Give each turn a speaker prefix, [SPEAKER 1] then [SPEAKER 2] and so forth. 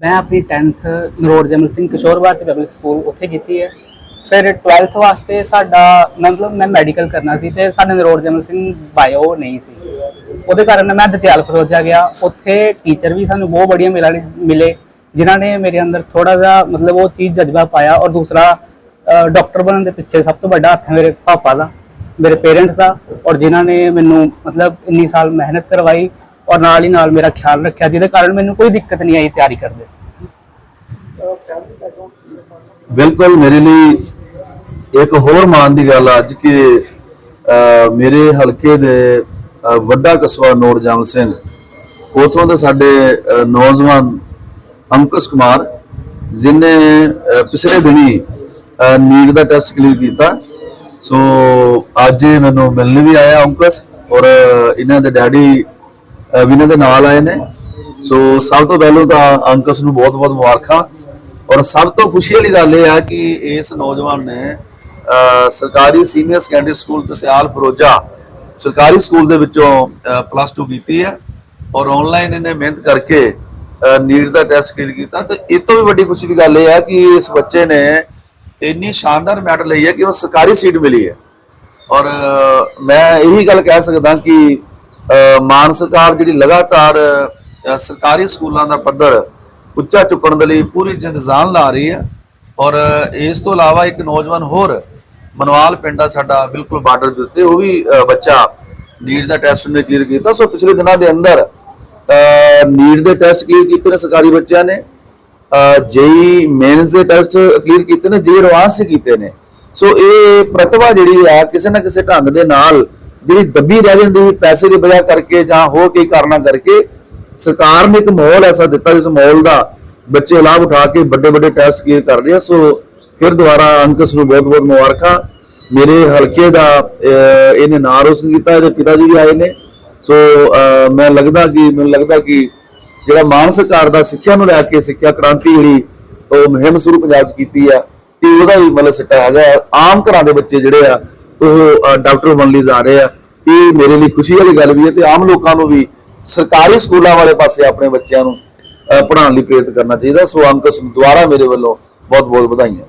[SPEAKER 1] ਮੈਂ ਆਪਣੀ 10th ਨਰੋੜ ਜਮਲ Singh Kishore Bharti public school ਉੱਥੇ ਕੀਤੀ ਹੈ। ਫਿਰ 12th ਵਾਸਤੇ ਸਾਡਾ ਮਤਲਬ ਮੈਂ ਮੈਡੀਕਲ ਕਰਨਾ ਸੀ ਤੇ ਸਾਡੇ ਨਰੋੜ ਜਮਲ ਸਿੰਘ ਬਾਇਓ ਨਹੀਂ ਸੀ। ਉਹਦੇ ਕਾਰਨ ਮੈਂ ਦਤਿਆਲ ਫਰੋਜਾ ਗਿਆ। ਉੱਥੇ ਟੀਚਰ ਵੀ ਸਾਨੂੰ ਬਹੁਤ ਬੜੀਆਂ ਮਿਲਣ ਮਿਲੇ, ਜਿਨ੍ਹਾਂ ਨੇ ਮੇਰੇ ਅੰਦਰ ਥੋੜਾ ਜਿਹਾ ਮਤਲਬ ਉਹ ਚੀਜ਼ ਜਜ਼ਬਾ ਪਾਇਆ ਔਰ ਦੂਸਰਾ ਡਾਕਟਰ ਬਣਨ ਦੇ ਪਿੱਛੇ ਸਭ ਤੋਂ ਵੱਡਾ ਹੱਥ ਹੈ ਮੇਰੇ ਪਾਪਾ ਦਾ, ਮੇਰੇ ਪੇਰੈਂਟਸ ਦਾ ਔਰ ਜਿਨ੍ਹਾਂ ਨੇ ਮੈਨੂੰ ਮਤਲਬ ਇੰਨੀ ਸਾਲ ਮਿਹਨਤ ਕਰਵਾਈ ਔਰ ਨਾਲ ਹੀ ਨਾਲ ਮੇਰਾ ਖਿਆਲ ਰੱਖਿਆ, ਜਿਹਦੇ ਕਾਰਨ ਮੈਨੂੰ ਕੋਈ ਦਿੱਕਤ ਨਹੀਂ ਆਈ ਤਿਆਰੀ ਕਰਦੇ
[SPEAKER 2] ਬਿਲਕੁਲ ਮੇਰੇ ਲਈ ਇੱਕ ਹੋਰ ਮਾਣ ਦੀ ਗੱਲ ਅੱਜ ਕਿ ਮੇਰੇ ਹਲਕੇ ਦੇ ਵੱਡਾ ਕਸਬਾ ਨੋਰ ਸਿੰਘ, ਉਥੋਂ ਦੇ ਸਾਡੇ ਨੌਜਵਾਨ ਅੰਕਸ਼ ਕੁਮਾਰ, ਜਿਨੇ ਪਿਛਲੇ ਦਿਨੀ ਨੀਟ ਦਾ ਟੈਸਟ ਕਲੀਅਰ ਕੀਤਾ। ਸੋ, ਅੱਜ ਮੈਨੂੰ ਮਿਲਣ ਵੀ ਆਇਆ ਅੰਕਸ਼ ਔਰ ਇਹਨਾਂ ਦੇ ਡੈਡੀ ਅਹ, ਵੀ ਇਹਨਾਂ ਦੇ ਨਾਲ ਆਏ ਨੇ। ਸੋ ਸਭ ਤੋਂ ਪਹਿਲਾਂ ਤਾਂ ਅੰਕਸ਼ ਨੂੰ ਬਹੁਤ-ਬਹੁਤ ਮੁਬਾਰਕਾਂ। ਔਰ ਸਭ ਤੋਂ ਖੁਸ਼ੀ ਵਾਲੀ ਗੱਲ ਇਹ ਆ ਕਿ ਇਸ ਨੌਜਵਾਨ ਨੇ ਸਰਕਾਰੀ ਸੀਨੀਅਰ ਸੈਕੰਡਰੀ ਸਕੂਲ ਤਤਿਆਲ ਫਰੋਜਾ ਸਰਕਾਰੀ ਸਕੂਲ ਦੇ ਵਿੱਚੋਂ ਪਲੱਸ 2 ਕੀਤੀ ਹੈ। ਔਰ ਆਨਲਾਈਨ ਇਹਨੇ ਮਿਹਨਤ ਕਰਕੇ ਨੀਟ ਦਾ ਟੈਸਟ ਕਲੀਅਰ ਕੀਤਾ। ਤੇ ਇਹ ਤੋਂ ਵੀ ਵੱਡੀ ਖੁਸ਼ੀ ਦੀ ਗੱਲ ਇਹ ਹੈ ਕਿ ਇਸ ਬੱਚੇ ਨੇ ਇੰਨੀ ਸ਼ਾਨਦਾਰ ਮੈਡਲ ਲਈ ਹੈ ਕਿ ਉਹਨੂੰ ਸਰਕਾਰੀ ਸੀਟ ਮਿਲੀ ਹੈ। ਔਰ ਮੈਂ ਇਹੀ ਗੱਲ ਕਹਿ ਸਕਦਾ ਕਿ ਮਾਨ ਸਰਕਾਰ ਜਿਹੜੀ ਲਗਾਤਾਰ ਸਰਕਾਰੀ ਸਕੂਲਾਂ ਦਾ ਪੱਧਰ ਉੱਚਾ ਚੁੱਕਣ ਦੇ ਲਈ ਪੂਰੀ ਜਿੰਦਜ਼ਾਨ ਲਾ ਰਹੀ ਹੈ ਔਰ ਇਸ ਤੋਂ ਇਲਾਵਾ ਇੱਕ ਨੌਜਵਾਨ ਹੋਰ ਮਨਵਾਲ ਪਿੰਡ ਆ ਸਾਡਾ, ਬਿਲਕੁਲ ਬਾਰਡਰ ਦੇ ਉੱਤੇ, ਉਹ ਵੀ ਬੱਚਾ ਨੀਟ ਦਾ ਟੈਸਟ ਨੇ ਕਲੀਅਰ ਕੀਤਾ। ਸੋ ਪਿਛਲੇ ਦਿਨਾਂ ਦੇ ਅੰਦਰ ਨੀਟ ਦੇ ਟੈਸਟ ਕਲੀਅਰ ਕੀਤੇ ਨੇ ਸਰਕਾਰੀ ਬੱਚਿਆਂ ਨੇ। ਜੇਈ ਮੇਨਸ ਦੇ ਟੈਸਟ ਕਲੀਅਰ ਕੀਤੇ ਨੇ ਜੇ ਐਡਵਾਂਸ ਕੀਤੇ ਨੇ। ਸੋ ਇਹ ਪ੍ਰਤਿਭਾ ਜਿਹੜੀ ਆ, ਕਿਸੇ ਨਾ ਕਿਸੇ ਢੰਗ ਦੇ ਨਾਲ ਜਿਹੜੀ ਦੱਬੀ ਰਹਿ ਜਾਂਦੀ ਪੈਸੇ ਦੀ ਵਜ੍ਹਾ ਕਰਕੇ ਜਾਂ ਹੋਰ ਕਈ ਕਾਰਨਾਂ ਕਰਕੇ ਸਰਕਾਰ ਨੇ ਇੱਕ ਮਾਹੌਲ ਐਸਾ ਦਿੱਤਾ ਜਿਸ ਮਾਹੌਲ ਦਾ ਬੱਚੇ ਲਾਭ ਉਠਾ ਕੇ ਵੱਡੇ ਵੱਡੇ ਟੈਸਟ ਕਲੀਅਰ ਕਰ ਰਹੇ ਆ। ਸੋ ਫਿਰ ਦੁਬਾਰਾ ਅੰਕਸ ਨੂੰ ਬਹੁਤ ਬਹੁਤ ਮੁਬਾਰਕਾਂ। ਮੇਰੇ ਹਲਕੇ ਦਾ ਇਹਨੇ ਨਾਂ ਰੋਸ਼ਨ ਕੀਤਾ ਇਹਦੇ ਪਿਤਾ ਜੀ ਵੀ ਆਏ ਨੇ। ਸੋ ਮੈਂ ਲੱਗਦਾ ਕਿ, ਮੈਨੂੰ ਲੱਗਦਾ ਕਿ ਜਿਹੜਾ ਮਾਨ ਸਰਕਾਰ ਦਾ ਸਿੱਖਿਆ ਨੂੰ ਲੈ ਕੇ ਸਿੱਖਿਆ ਕ੍ਰਾਂਤੀ ਜਿਹੜੀ ਉਹ ਮੁਹਿੰਮ ਸ਼ੁਰੂ ਪੰਜਾਬ 'ਚ ਕੀਤੀ ਆ, ਤੇ ਉਹਦਾ ਹੀ ਮਤਲਬ ਸਿੱਟਾ ਹੈਗਾ। ਆਮ ਘਰਾਂ ਦੇ ਬੱਚੇ ਜਿਹੜੇ ਆ ਉਹ ਡਾਕਟਰ ਬਣਨ ਲਈ ਜਾ ਰਹੇ ਆ। ਇਹ ਮੇਰੇ ਲਈ ਖੁਸ਼ੀ ਵਾਲੀ ਗੱਲ ਵੀ ਹੈ ਤੇ ਆਮ ਲੋਕਾਂ ਨੂੰ ਵੀ ਸਰਕਾਰੀ ਸਕੂਲਾਂ ਵਾਲੇ ਪਾਸੇ ਆਪਣੇ ਬੱਚਿਆਂ ਨੂੰ ਪੜ੍ਹਾਉਣ ਲਈ ਪ੍ਰੇਰਿਤ ਕਰਨਾ ਚਾਹੀਦਾ। ਸੋ ਅੰਕਸ ਦੁਆਰਾ ਮੇਰੇ ਵੱਲੋਂ ਬਹੁਤ ਬਹੁਤ ਵਧਾਈਆਂ।